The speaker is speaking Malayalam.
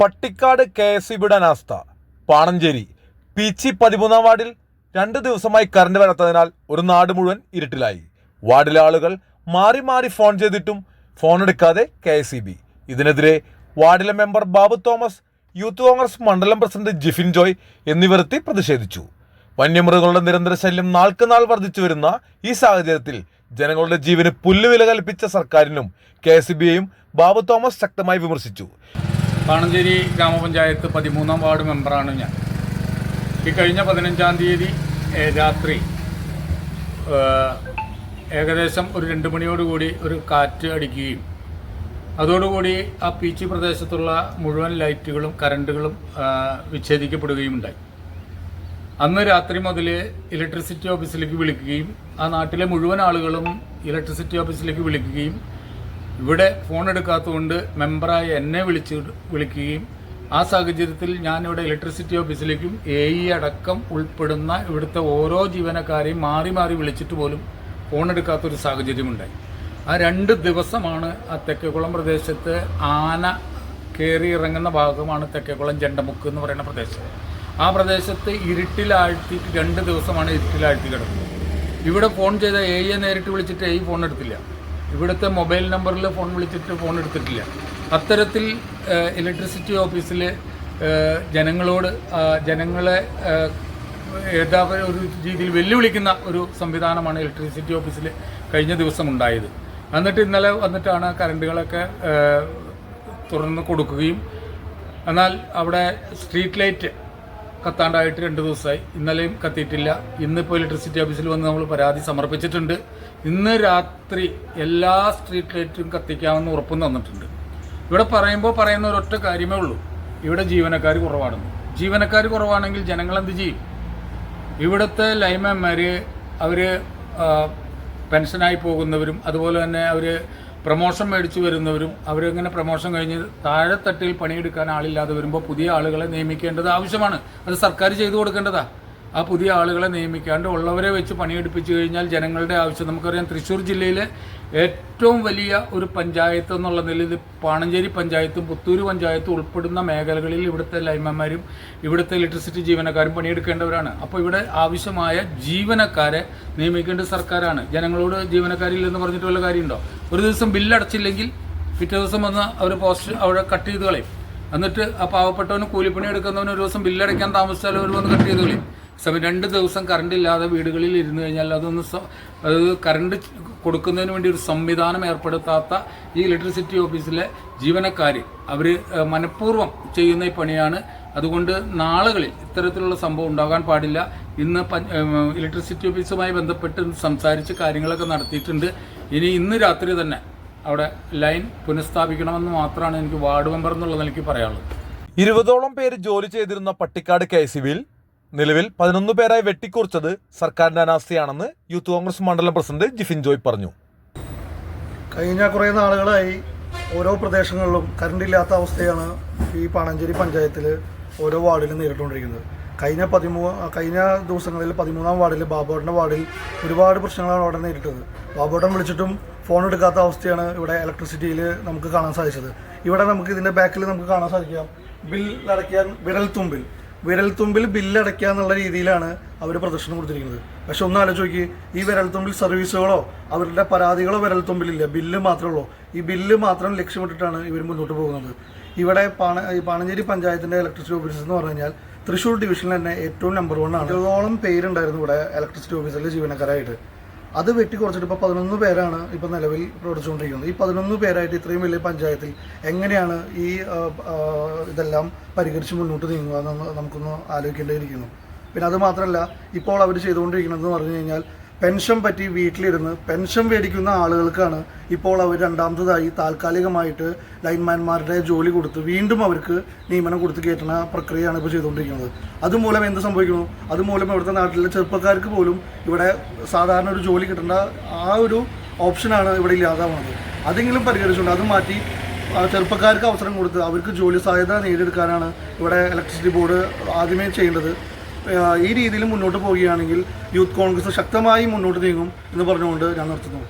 പട്ടിക്കാട് കെ എസ് ഇബിയുടെ അനാസ്ഥ. പാണഞ്ചേരി. പീച്ചി പതിമൂന്നാം വാർഡിൽ രണ്ട് ദിവസമായി കറണ്ട് വരാത്തതിനാൽ ഒരു നാട് മുഴുവൻ ഇരുട്ടിലായി. വാർഡിലെ ആളുകൾ മാറി മാറി ഫോൺ ചെയ്തിട്ടും ഫോൺ എടുക്കാതെ കെ എസ് ഇ ബി. ഇതിനെതിരെ വാർഡിലെ member Babu Thomas youth Congress മണ്ഡലം പ്രസിഡന്റ് ജിഫിൻ ജോയ് എന്നിവരെത്തി പ്രതിഷേധിച്ചു. വന്യമൃഗങ്ങളുടെ നിരന്തര ശല്യം നാൾക്ക് നാൾ വർദ്ധിച്ചു വരുന്ന ഈ സാഹചര്യത്തിൽ ജനങ്ങളുടെ ജീവന് പുല്ലുവില കൽപ്പിച്ച സർക്കാരിനും കെ എസ് ബിയെയും ബാബു തോമസ് ശക്തമായി വിമർശിച്ചു. പാണഞ്ചേരി ഗ്രാമപഞ്ചായത്ത് പതിമൂന്നാം വാർഡ് മെമ്പറാണ് ഞാൻ. ഈ കഴിഞ്ഞ പതിനഞ്ചാം തീയതി രാത്രി ഏകദേശം ഒരു രണ്ട് മണിയോടുകൂടി ഒരു കാറ്റ് അടിക്കുകയും അതോടുകൂടി ആ പീച്ചി പ്രദേശത്തുള്ള മുഴുവൻ ലൈറ്റുകളും കറണ്ടുകളും വിച്ഛേദിക്കപ്പെടുകയും ഉണ്ടായി. അന്ന് രാത്രി മുതൽ ഇലക്ട്രിസിറ്റി ഓഫീസിലേക്ക് വിളിക്കുകയും ആ നാട്ടിലെ മുഴുവൻ ആളുകളും ഇലക്ട്രിസിറ്റി ഓഫീസിലേക്ക് വിളിക്കുകയും ഇവിടെ ഫോൺ എടുക്കാത്തതുകൊണ്ട് മെമ്പറായ എന്നെ വിളിച്ച് വിളിക്കുകയും ആ സാഹചര്യത്തിൽ ഞാനിവിടെ ഇലക്ട്രിസിറ്റി ഓഫീസിലേക്കും എ ഇ അടക്കം ഉൾപ്പെടുന്ന ഇവിടുത്തെ ഓരോ ജീവനക്കാരെയും മാറി മാറി വിളിച്ചിട്ട് പോലും ഫോൺ എടുക്കാത്തൊരു സാഹചര്യമുണ്ടായി. ആ രണ്ട് ദിവസമാണ് ആ തെക്കേക്കുളം പ്രദേശത്ത് ആന കയറി ഇറങ്ങുന്ന ഭാഗമാണ് തെക്കേക്കുളം ജണ്ടമുക്ക് എന്ന് പറയുന്ന പ്രദേശം. ആ പ്രദേശത്ത് ഇരുട്ടിലാഴ്ത്തി രണ്ട് ദിവസമാണ് ഇരുട്ടിലാഴ്ത്തി കിടക്കുന്നത്. ഇവിടെ ഫോൺ ചെയ്ത എ ഐയെ നേരിട്ട് വിളിച്ചിട്ട് എ ഫോൺ എടുത്തില്ല. ഇവിടുത്തെ മൊബൈൽ നമ്പറിൽ ഫോൺ വിളിച്ചിട്ട് ഫോൺ എടുത്തിട്ടില്ല. അത്തരത്തിൽ ഇലക്ട്രിസിറ്റി ഓഫീസിൽ ജനങ്ങളോട് ജനങ്ങളെ ഏതാ ഒരു രീതിയിൽ വെല്ലുവിളിക്കുന്ന ഒരു സംവിധാനമാണ് ഇലക്ട്രിസിറ്റി ഓഫീസിൽ കഴിഞ്ഞ ദിവസം ഉണ്ടായത്. എന്നിട്ട് ഇന്നലെ വന്നിട്ടാണ് കറണ്ടുകളൊക്കെ തുറന്ന് കൊടുക്കുകയും എന്നാൽ അവിടെ സ്ട്രീറ്റ് ലൈറ്റ് കത്താണ്ടായിട്ട് രണ്ട് ദിവസമായി. ഇന്നലെയും കത്തിയിട്ടില്ല. ഇന്നിപ്പോൾ ഇലക്ട്രിസിറ്റി ഓഫീസിൽ വന്ന് നമ്മൾ പരാതി സമർപ്പിച്ചിട്ടുണ്ട്. ഇന്ന് രാത്രി എല്ലാ സ്ട്രീറ്റ് ലൈറ്റും കത്തിക്കാമെന്ന് ഉറപ്പും തന്നിട്ടുണ്ട്. ഇവിടെ പറയുമ്പോൾ പറയുന്ന ഒരൊറ്റ കാര്യമേ ഉള്ളൂ. ഇവിടെ ജീവനക്കാർ കുറവാണെന്ന്. ജീവനക്കാർ കുറവാണെങ്കിൽ ജനങ്ങൾ എന്ത് ചെയ്യും? ഇവിടുത്തെ ലൈമന്മാർ അവർ പെൻഷനായി പോകുന്നവരും അതുപോലെ തന്നെ അവർ പ്രൊമോഷൻ മേടിച്ചു വരുന്നവരും അവരിങ്ങനെ പ്രൊമോഷൻ കഴിഞ്ഞ് താഴെത്തട്ടിൽ പണിയെടുക്കാൻ ആളില്ലാതെ വരുമ്പോൾ പുതിയ ആളുകളെ നിയമിക്കേണ്ടത് ആവശ്യമാണ്. അത് സർക്കാർ ചെയ്തു കൊടുക്കേണ്ടതാ. ആ പുതിയ ആളുകളെ നിയമിക്കാണ്ട് ഉള്ളവരെ വെച്ച് പണിയെടുപ്പിച്ചു കഴിഞ്ഞാൽ ജനങ്ങളുടെ ആവശ്യം. നമുക്കറിയാം തൃശ്ശൂർ ജില്ലയിലെ ഏറ്റവും വലിയ ഒരു പഞ്ചായത്ത് എന്നുള്ള നിലയിൽ പാണഞ്ചേരി പഞ്ചായത്തും പുത്തൂര് പഞ്ചായത്തും ഉൾപ്പെടുന്ന മേഖലകളിൽ ഇവിടുത്തെ ലൈമന്മാരും ഇവിടുത്തെ ഇലക്ട്രിസിറ്റി ജീവനക്കാരും പണിയെടുക്കേണ്ടവരാണ്. അപ്പോൾ ഇവിടെ ആവശ്യമായ ജീവനക്കാരെ നിയമിക്കേണ്ട സർക്കാരാണ്. ജനങ്ങളോട് ജീവനക്കാരില്ലെന്ന് പറഞ്ഞിട്ട് വല്ല കാര്യമുണ്ടോ? ഒരു ദിവസം ബില്ലടച്ചില്ലെങ്കിൽ പിറ്റേ ദിവസം വന്ന് അവർ പോസ്റ്റ് അവിടെ കട്ട് ചെയ്ത് കളയും. എന്നിട്ട് ആ പാവപ്പെട്ടവന് കൂലിപ്പണി എടുക്കുന്നവന് ഒരു ദിവസം ബില്ലടയ്ക്കാൻ താമസിച്ചാൽ അവർ വന്ന് കട്ട് ചെയ്ത് കളയും. സമയം രണ്ട് ദിവസം കറണ്ട് ഇല്ലാതെ വീടുകളിൽ ഇരുന്ന് കഴിഞ്ഞാൽ അതൊന്ന് അത് കറണ്ട് കൊടുക്കുന്നതിന് വേണ്ടി ഒരു സംവിധാനം ഏർപ്പെടുത്താത്ത ഈ ഇലക്ട്രിസിറ്റി ഓഫീസിലെ ജീവനക്കാർ അവർ മനഃപൂർവം ചെയ്യുന്ന ഈ പണിയാണ്. അതുകൊണ്ട് നാളുകളിൽ ഇത്തരത്തിലുള്ള സംഭവം ഉണ്ടാകാൻ പാടില്ല. ഇന്ന് ഇലക്ട്രിസിറ്റി ഓഫീസുമായി ബന്ധപ്പെട്ട് സംസാരിച്ച് കാര്യങ്ങളൊക്കെ നടത്തിയിട്ടുണ്ട്. ഇനി ഇന്ന് രാത്രി തന്നെ അവിടെ ലൈൻ പുനഃസ്ഥാപിക്കണമെന്ന് മാത്രമാണ് എനിക്ക് വാർഡ് മെമ്പർ എന്നുള്ള നിലയ്ക്ക് പറയാനുള്ളത്. ഇരുപതോളം പേര് ജോലി ചെയ്തിരുന്ന പട്ടിക്കാട് കെ ബിയിൽ നിലവിൽ പതിനൊന്ന് പേരായി വെട്ടിക്കുറിച്ചത് സർക്കാരിന്റെ അനാസ്ഥയാണെന്ന് യൂത്ത് കോൺഗ്രസ് മണ്ഡലം പ്രസിഡന്റ് ജിഫിൻ ജോയ് പറഞ്ഞു. കഴിഞ്ഞ കുറേ നാളുകളായി ഓരോ പ്രദേശങ്ങളിലും കറണ്ട് ഇല്ലാത്ത അവസ്ഥയാണ് ഈ പാണഞ്ചേരി പഞ്ചായത്തിൽ ഓരോ വാർഡിലും നേരിട്ടുകൊണ്ടിരിക്കുന്നത്. കഴിഞ്ഞ പതിമൂ കഴിഞ്ഞ ദിവസങ്ങളിൽ പതിമൂന്നാം വാർഡിൽ ബാബോട്ടന്റെ വാർഡിൽ ഒരുപാട് പ്രശ്നങ്ങളാണ് അവിടെ നേരിട്ടത്. ബാബോട്ടൻ വിളിച്ചിട്ടും ഫോൺ എടുക്കാത്ത അവസ്ഥയാണ് ഇവിടെ ഇലക്ട്രിസിറ്റിയിൽ നമുക്ക് കാണാൻ സാധിച്ചത്. ഇവിടെ നമുക്ക് ഇതിന്റെ ബാക്കിൽ നമുക്ക് കാണാൻ സാധിക്കാം. ബിൽ അടയ്ക്കാൻ വിരൽ തുമ്പിൽ വിരൽത്തുമ്പിൽ ബില്ലടയ്ക്കുക എന്നുള്ള രീതിയിലാണ് അവർ പ്രദർശനം കൊടുത്തിരിക്കുന്നത്. പക്ഷെ ഒന്ന് ആലോചിച്ച് നോക്കി ഈ വിരൽത്തുമ്പിൽ സർവീസുകളോ അവരുടെ പരാതികളോ വിരൽത്തുമ്പിലില്ല. ബില്ല് മാത്രമേ ഉള്ളൂ. ഈ ബില്ല് മാത്രം ലക്ഷ്യമിട്ടിട്ടാണ് ഇവർ മുന്നോട്ട് പോകുന്നത്. ഇവിടെ പാണ ഈ പാണഞ്ചേരി പഞ്ചായത്തിന്റെ ഇലക്ട്രിസിറ്റി ഓഫീസസ് എന്ന് പറഞ്ഞു കഴിഞ്ഞാൽ തൃശ്ശൂർ ഡിവിഷനിൽ തന്നെ ഏറ്റവും നമ്പർ വൺ ആണ്. ഇരുപതോളം പേരുണ്ടായിരുന്നു ഇവിടെ ഇലക്ട്രിസിറ്റി ഓഫീസിലെ ജീവനക്കാരായിട്ട്. അത് വെട്ടിക്കുറച്ചിട്ട് ഇപ്പോൾ പതിനൊന്ന് പേരാണ് ഇപ്പോൾ നിലവിൽ പ്രവർത്തിച്ചുകൊണ്ടിരിക്കുന്നത്. ഈ പതിനൊന്ന് പേരായിട്ട് ഇത്രയും വലിയ പഞ്ചായത്തിൽ എങ്ങനെയാണ് ഈ ഇതെല്ലാം പരിഹരിച്ച് മുന്നോട്ട് നീങ്ങുക എന്ന് നമുക്കൊന്ന് ആലോചിക്കേണ്ടിയിരിക്കുന്നു. പിന്നെ അത് മാത്രമല്ല ഇപ്പോൾ അവർ ചെയ്തുകൊണ്ടിരിക്കുന്നത് എന്ന് പറഞ്ഞു കഴിഞ്ഞാൽ പെൻഷൻ പറ്റി വീട്ടിലിരുന്ന് പെൻഷൻ മേടിക്കുന്ന ആളുകൾക്കാണ് ഇപ്പോൾ അവർ രണ്ടാമത്തതായി താൽക്കാലികമായിട്ട് ലൈൻമാൻമാരുടെ ജോലി കൊടുത്ത് വീണ്ടും അവർക്ക് നിയമനം കൊടുത്ത് കയറ്റുന്ന പ്രക്രിയയാണ് ഇപ്പോൾ ചെയ്തുകൊണ്ടിരിക്കുന്നത്. അതുമൂലം എന്ത് സംഭവിക്കുന്നു? അതുമൂലം ഇവിടുത്തെ നാട്ടിലെ ചെറുപ്പക്കാർക്ക് പോലും ഇവിടെ സാധാരണ ഒരു ജോലി കിട്ടേണ്ട ആ ഒരു ഓപ്ഷനാണ് ഇവിടെ ഇല്ലാതാവുന്നത്. അതെങ്കിലും പരിഹരിച്ചുകൊണ്ട് അത് മാറ്റി ചെറുപ്പക്കാർക്ക് അവസരം കൊടുത്ത് അവർക്ക് ജോലി സാധ്യത നേടിയെടുക്കാനാണ് ഇവിടെ ഇലക്ട്രിസിറ്റി ബോർഡ് ആദ്യമേ ചെയ്യേണ്ടത്. ഈ രീതിയിൽ മുന്നോട്ട് പോവുകയാണെങ്കിൽ യൂത്ത് കോൺഗ്രസ് ശക്തമായി മുന്നോട്ട് നീങ്ങും എന്ന് പറഞ്ഞുകൊണ്ട് ഞാൻ നിർത്തുന്നു.